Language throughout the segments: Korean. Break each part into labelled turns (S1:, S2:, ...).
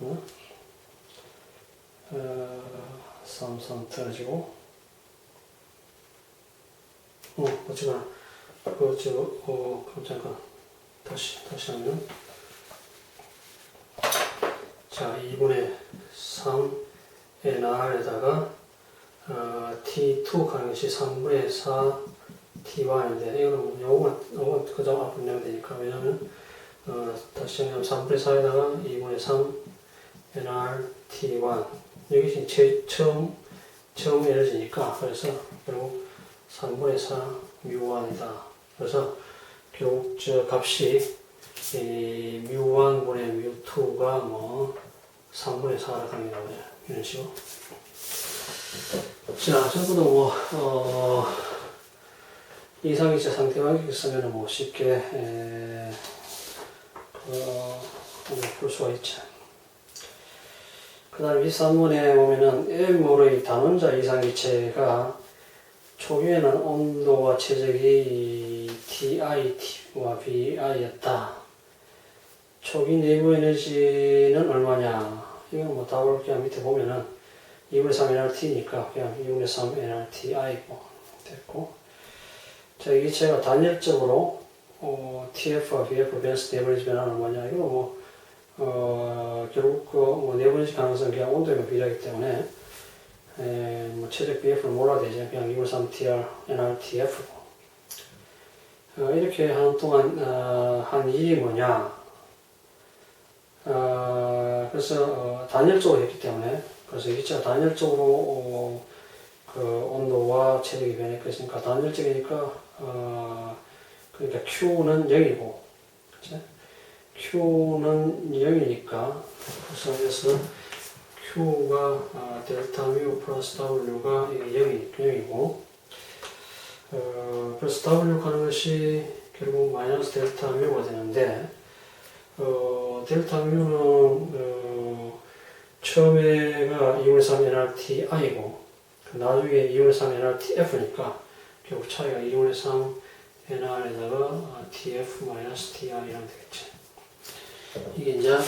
S1: 어? 어, 삼삼 떨어지고. 어 어쨌거나. 그 저 어 그럼 잠깐. 다시 다시 하면 자 2분의 3의 날에다가 어, t2 가는 것이 3분의 4 t1인데 이거는 요건 요건 그저 내면 되니까. 왜냐면 어, 다시 정리하면 3분의 4에다가 2분의 3 nr t1 여기 지금 제, 처음 처음 에너지니까 그래서 결국 3분의 4 뮤1이다. 그래서 결국 저 값이 이 뮤1분의 뮤2가 뭐 3분의 4라 갑니다. 이런 식으로. 자 전부 다 뭐 어, 이상이체 상태만 쓰면 뭐 쉽게 에, 어, 볼 수가 있죠. 그 다음에 이 산문에 보면은 M으로의 단원자 이상 기체가 초기에는 온도와 체적이 TI와 BI였다. 초기 내부 에너지는 얼마냐? 이건 뭐 답을 그냥 밑에 보면은 2분의 3 NRT니까 그냥 2분의 3 NRTI고 됐고. 자, 이 기체가 단열적으로 어, TF와 BF 밸런스 네버리지 변화는 뭐냐? 이거 뭐, 어, 결국 그, 뭐, 네버리지 가능성 그냥 온도에 비례하기 때문에, 에, 뭐, 최적 BF는 몰라도 되죠. 그냥 2 3 TR, NRTF고. 어, 이렇게 하는 동안, 어, 한 일이 뭐냐? 어, 그래서, 어, 단열적으로 했기 때문에, 그래서 이 기체가 단열적으로, 어, 그 온도와 체력이 변했으니까 단열적이니까, 어, 그러니까 Q는 0이고, 그치? Q는 0이니까, 그래서 그래서 Q가 아, 델타 뮤 플러스 W가 0이, 0이고, 어, 그래서 W 가는 것이 결국 마이너스 델타 뮤가 되는데, 어, 델타 뮤는, 어, 처음에가 2분의 3 NRTI고, 나중에 2분의 3 NRTF니까, 결국 차이가 2분의 3 NR에다가 TF-TR이라면 되겠지. 이게 이제 어,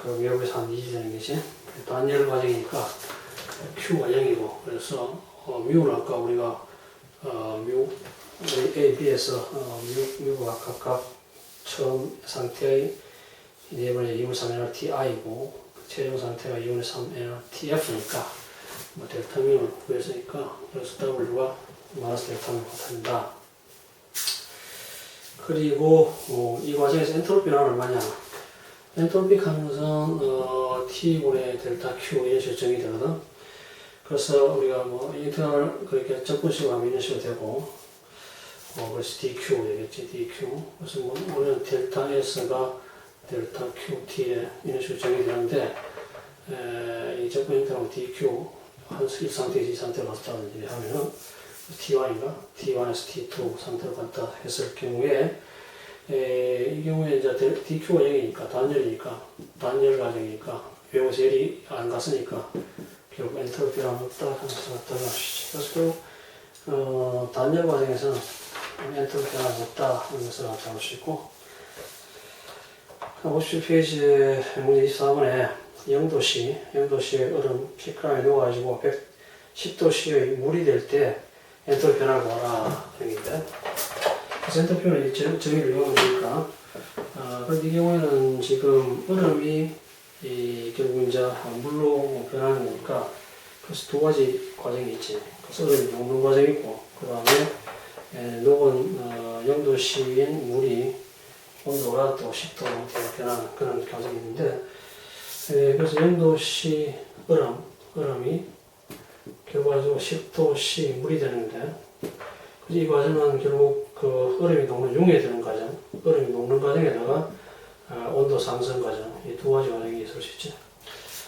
S1: 그 미국에서 한 2주 되는 거지. 단열 과정이니까 Q가 0이고 그래서 어, 뮤는 아까 우리가 어, 뮤 A, B에서 어, 뮤, 뮤가 각각 처음 상태의 4분의 2분의 3 NRTI고 최종 상태가 2분의 3 NRTF니까 뭐 델타 뮤를 구했으니까 그래서 W가 마이너스 델타 뮤가 된다. 그리고 어, 이 과정에서 엔트로피 변화는 얼마냐? 엔트로피 가능성 어, T분의 델타 Q 이런 식으로 정의 되거든. 그래서 우리가 뭐 인터널 그렇게 접근식으로 하면 이런 식으로 되고 어, 그래서 DQ 되겠지 DQ. 그래서 뭐 우리는 델타 S가 델타 QT에 이런 식으로 정의되는데 에, 이 접근 형태로 DQ 한 1상태에서 2상태로 갔다든지 하면은 T1인가? T1에서 T2 상태로 갔다 했을 경우에 에, 이 경우에 이제 델- DQ가 0이니까 단열이니까 단열 과정이니까 외부 셀이 안 갔으니까 결국 엔트로피가 없다 하면서 갔다가 그래서 결국 어, 단열 과정에서는 엔트로피가 없다 하면서 올수 있고. 57페이지 문제 24번에 0도씨 0도씨의 얼음 피크라에 녹아가지고 110도씨의 물이 될 때 엔터 변화가 와라. 얘기인데 센터 표현을 정- 정의를 이용하니까. 아, 그런데 이 경우에는 지금 얼음이 이 결국 이제 물로 변하는 거니까 그래서 두 가지 과정이 있지. 그래서 얼음이 녹는 과정이 있고 그 다음에 녹은 어, 0도씨인 물이 온도가 또 10도로 변하는 그런 과정이 있는데 에, 그래서 0도씨 얼음, 얼음이 결과적으로 10도씨 물이 되는데 이 과정은 결국 그 얼음이 녹는 용에 되는 과정, 얼음이 녹는 과정에다가 아, 온도 상승 과정 이 두 가지 과정이 있을 수 있죠.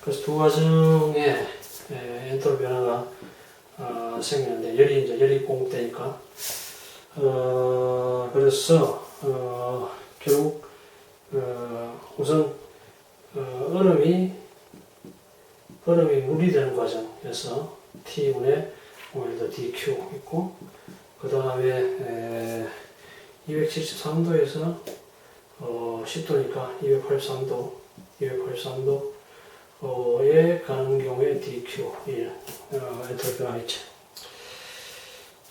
S1: 그래서 두 과정에 에, 엔트로피 변화가 어, 생기는데 열이 이제 열이 공급되니까 어, 그래서 어, 결국 어, 우선 어, 얼음이 얼음이 물이 되는 과정에서 T분의 더 DQ 있고 그 다음에 273도에서 어, 10도니까 283도 283도 에 가는 경우에 DQ, 예, 어, 엔트로피가 있죠.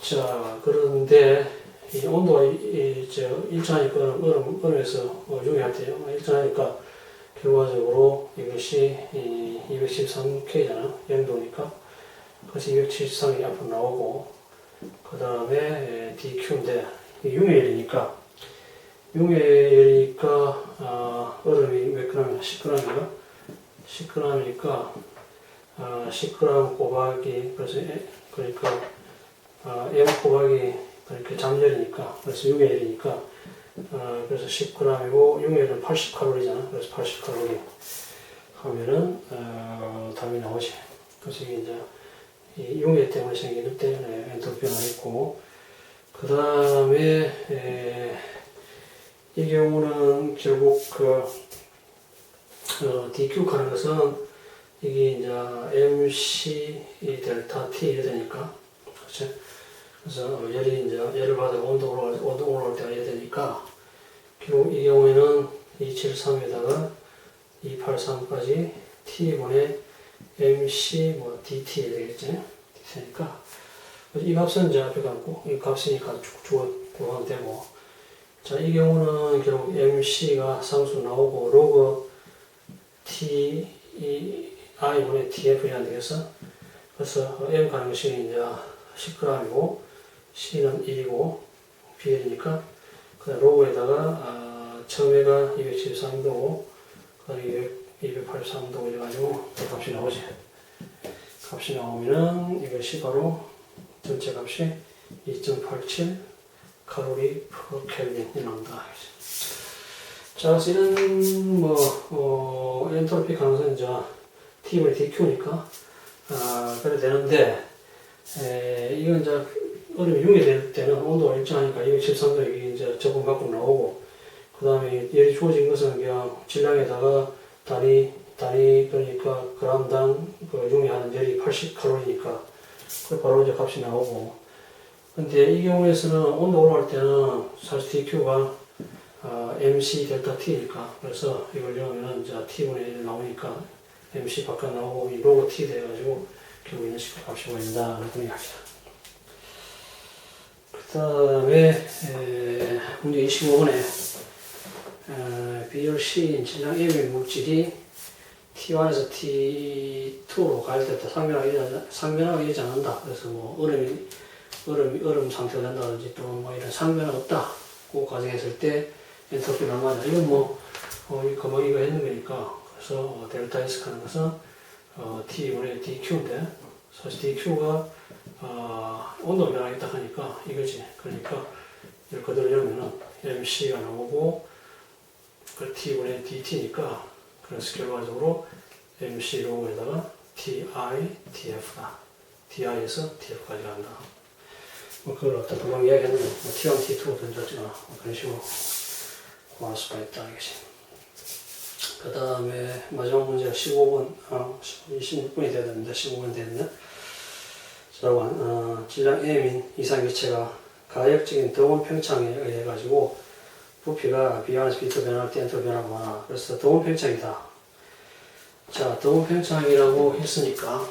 S1: 자, 그런데 이 온도가 이, 이, 저 일정하니까 얼음, 얼음에서 어, 용이한테요. 일정하니까 결과적으로 이것이 이 213K잖아. 0도니까. 그래서 273이 앞으로 나오고, 그 다음에 DQ인데, 융해열이니까, 융해열이니까, 아, 얼음이 몇 g이야? 10g인가? 10g이니까, 아, 10g 곱하기, 그래서, 에- 그러니까, 아, M 곱하기, 그러니까 잠열이니까, 그래서 융해열이니까, 아, 그래서 10g이고, 융해열은 80칼로리잖아. 그래서 80칼로리 하면은, 어, 답이 나오지. 그래서 이제, 이 융해 때문에 생기는 때문에 엔트로피가 있고, 그 다음에, 이 경우는 결국 그, 어, DQ 하는 것은 이게 이제 MC 이 델타 T 이래 되니까, 그렇죠? 그래서 어, 열이 이제 열을 받아 온도 올라갈 온도 올라갈 때가 이래 되니까, 결국 이 경우에는 273에다가 283까지 T분의 MC 뭐 DT 되겠지? DT니까 이 값은 이제 앞에 갖고 이 값이니까 쭉 주어 구하면 되고, 자, 이 경우는 결국 MC가 상수 나오고 로그 T 이 I분의 TF이 안 되겠어? 그래서 M 가는 것이 이제 10g이고 C는 1이고 BL이니까 그 로그에다가 아, 처음에가 273도고 그다음에 283도 이래가지고 그 값이 나오지. 값이 나오면은 이것이 바로 전체 값이 2.87 칼로리 퍼 켈빈이 나온다. 자, 그래서 이런 뭐 어, 엔트로피 가능성 이제 T분의 DQ니까 아, 그래 되는데 에, 이건 이제 얼음이 융해될 때는 온도가 일정하니까 273도 이게 이제 저분 밖으로 나오고 그 다음에 열이 주어진 것은 그냥 질량에다가 단위 단위 그러니까 그람당 그 융해하는 열이 80칼로리니까 그 바로 이제 값이 나오고 근데 이 경우에서는 온도 올라갈 때는 사실 DQ가 아, MC 델타 T니까 그래서 이걸 넣으면 이제 T분의 1 나오니까 MC 바깥 나오고 이 로고 T 돼가지고 결국 이런 식으로 값이 보인다는 그런 이야기다. 그 다음에 문제 25번에 BRC인 질량 M의 물질이 T1에서 T2로 갈때 상변하기, 상변하기 되지 않는다. 그래서 뭐 얼음이, 얼음, 얼음 상태가 된다든지 또뭐 이런 상변은 없다고 가정했을 때 엔트로피가 얼마냐. 이건 뭐, 어, 이 금방 이거 했는 거니까. 그래서 어, 델타 S 하는 것은 어, T분의 DQ인데 사실 DQ가 어, 온도 변화가 있다 하니까 이거지. 그러니까 그대로 열면은 MC가 나오고 그 T분의 DT니까 그래서 결과적으로 MC 로그에다가 TI, TF다. TI에서 TF까지 간다. 뭐 그걸 어떤 금방 이야기했는데 뭐 T1, T2 던졌지나 뭐 그런 식으로 구할 수가 있다 이것이. 그 다음에 마지막 문제가 15번, 아, 26분이 돼야 되는데 15분이 됐네. 자, 어, 질량 M인 이상 기체가 가역적인 더운 평창에 의해 가지고 부피가 비안에서 비트 변할 때 엔터 많아. 그래서 더운 평창이다. 자, 더운 평창이라고 했으니까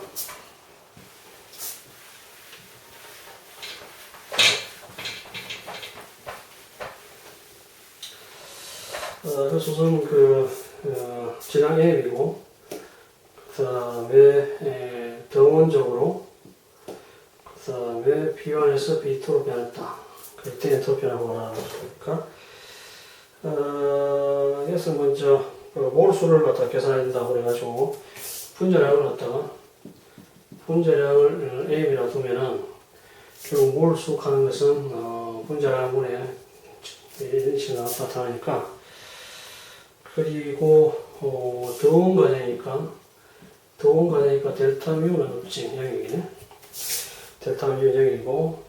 S1: 어, 우선 그 어, 질량 M이고 그 다음에 더원적으로 그 다음에 B1에서 B2로 변했다. 그때 엔터 변화가 많아니까 어, 그래서 먼저 그 몰수를 갖다 계산해야 된다고 그래가지고 분자량을 갖다가 분자량을 M이라 두면은 결국 몰수 하는 것은 어, 분자량분의 이런 식으로 나타나니까 그리고 어, 더운 과정이니까 더운 과정이니까 델타 뮤는 없지 영역이네 델타 뮤 영역이고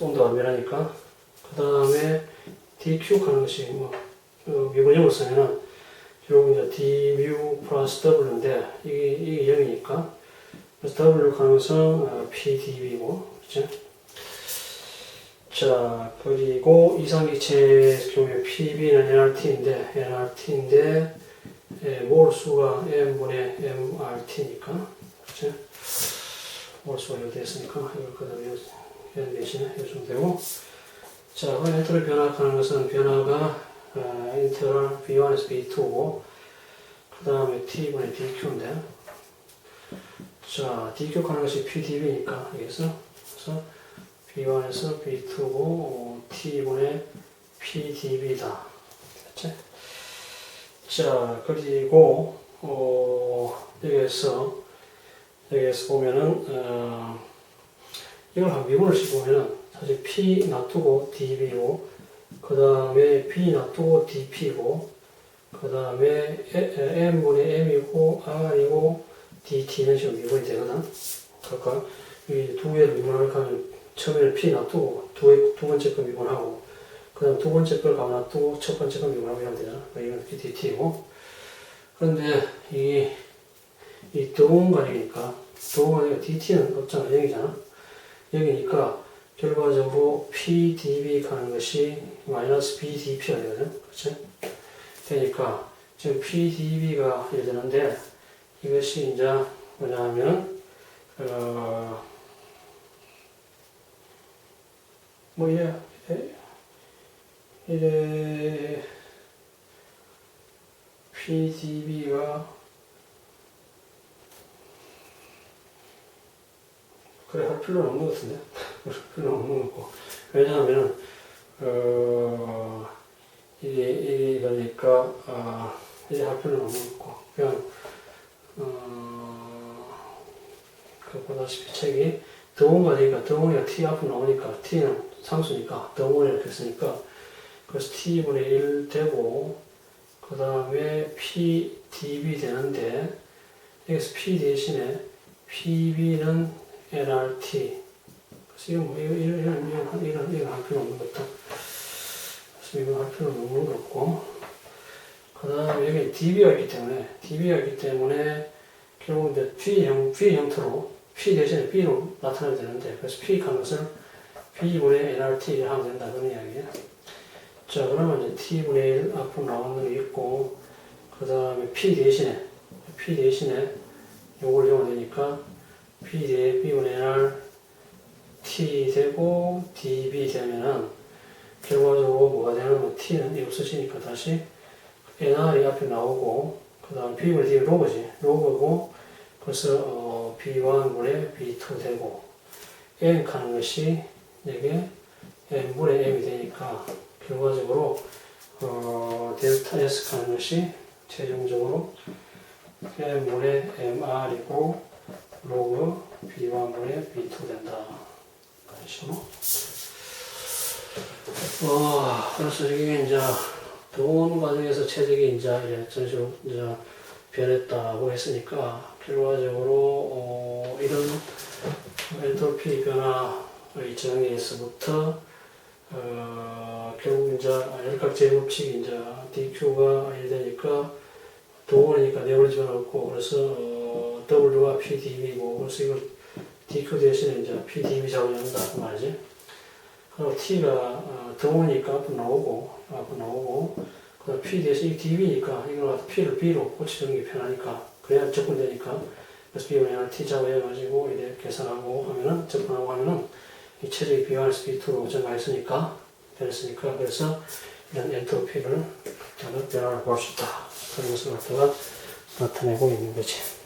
S1: 온도가 변하니까 그 다음에 dq 하는 것이 뭐 어, 미분형을 쓰면은 결국 이제 d뮤 플러스 w인데 이게 이게 0이니까 그래서 w 것은 어, pdv고 그죠? 자 그리고 이상기체 경우에 pb는 nrt인데 nrt인데 예, 몰수가 m분의 mRT니까 그치? 몰수가 여기 됐으니까 이걸 그다음에 n 대신에 해주면 되고 자 엔터를 변화하는 것은 변화가 어, 인터럴 b1에서 b2고 그 다음에 t분의 dq인데. 자 dq 하는 것이 pdb니까 여기서. 그래서 b1에서 b2고 어, t분의 pdb다. 됐지? 자 그리고 어, 여기에서 여기에서 보면은 어, 이걸 한 미분을 시보면은 사실 p 놔두고 db고 그 다음에 p 놔두고 dp고 그 다음에 m분의 m이고 r이고 dt 이런 식으로 미분이 되거든 그러니까 이 두 개를 하면 처음에는 p 놔두고 두, 개- 두 번째 거 미분하고 그 다음 두 번째 걸 가놔두고 첫 번째 거 미분하고 이러면 되잖아. 이건 dt고. 그런데 이, 이 더운 가리니까 더운 가리가 dt는 없잖아. 0이잖아. 0이니까 결과적으로 PDB 가는 것이 마이너스 BDP가 되거든. 그치? 되니까 지금 PDB가 되는데 이것이 이제 뭐냐면 어, 뭐 이래 이래 PDB가 그래 할 필요는 없는 것 같은데 할 필요는 없는 것 같고 왜냐하면 어 이게 그러니까 아 이게 할 필요는 없는 것 같고 그냥 어 그 보다시피 책이 덩어리가 되니까 덩어리가 t 앞으로 나오니까 t는 상수니까 덩어리 이렇게 쓰니까 그래서 t분의 1 되고 그 다음에 p db 되는데 여기서 p 대신에 pb는 LRT. 이건 뭐, 이런, 이런, 이런, 이런, 이런 할 필요 없는 것다. 그래서 이거 할 필요 없는 것 같고. 그 다음에 여기 DB가 있기 때문에, DB가 있기 때문에, 결국 이제 P 형, P 형태로, P 대신에 B로 나타나야 되는데, 그래서 P 한 것을 B분의 LRT를 하면 된다. 그런 이야기야. 자, 그러면 이제 T분의 1 앞으로 나오는 게 있고, 그 다음에 P 대신에, P 대신에 요걸 이용하면 되니까, P 대 B분의 R T 되고 DB 되면은 결과적으로 뭐가 되냐면 T는 이 없어지니까 다시 NR이 앞에 나오고 그 다음 B분의 D는 로그지 로그고 그래서 어, B1분의 B2 되고 N 가는 것이 이게 N분의 M이 되니까 결과적으로 어, 델타 S 가는 것이 최종적으로 N분의 MR이고 로그 B1분의 B2 된다. 식으로. 어, 그래서 이게 이제 동원 과정에서 체적이 이제 이래 전식으로 이제 변했다고 했으니까 결과적으로 어, 이런 엔트로피 변화의 정의에서부터 어, 결국 이제 열각 제곱식이 이제 DQ가 이되니까 동원이니까 내버려 집어넣고 그래서 어, W가 PDB고 그래서 이걸 DQ 대신에 이제 PDB 작업을 한다 그 말이지. 그리고 T가 어, 동원이니까 앞으로 나오고 앞으로 나오고 그 P 대신 이 DB니까 이걸 갖다 P를 B로 고치는 게 편하니까 그래야 접근되니까 그래서 B분의 T 작업해가지고 이렇게 계산하고 하면은 접근하고 하면은 이 체력이 B1에서 B2로 증가했으니까 됐으니까 그래서 이런 엔트로피를 변화를 볼 수 있다. 그런 것을 갖다가 나타내고 있는 거지.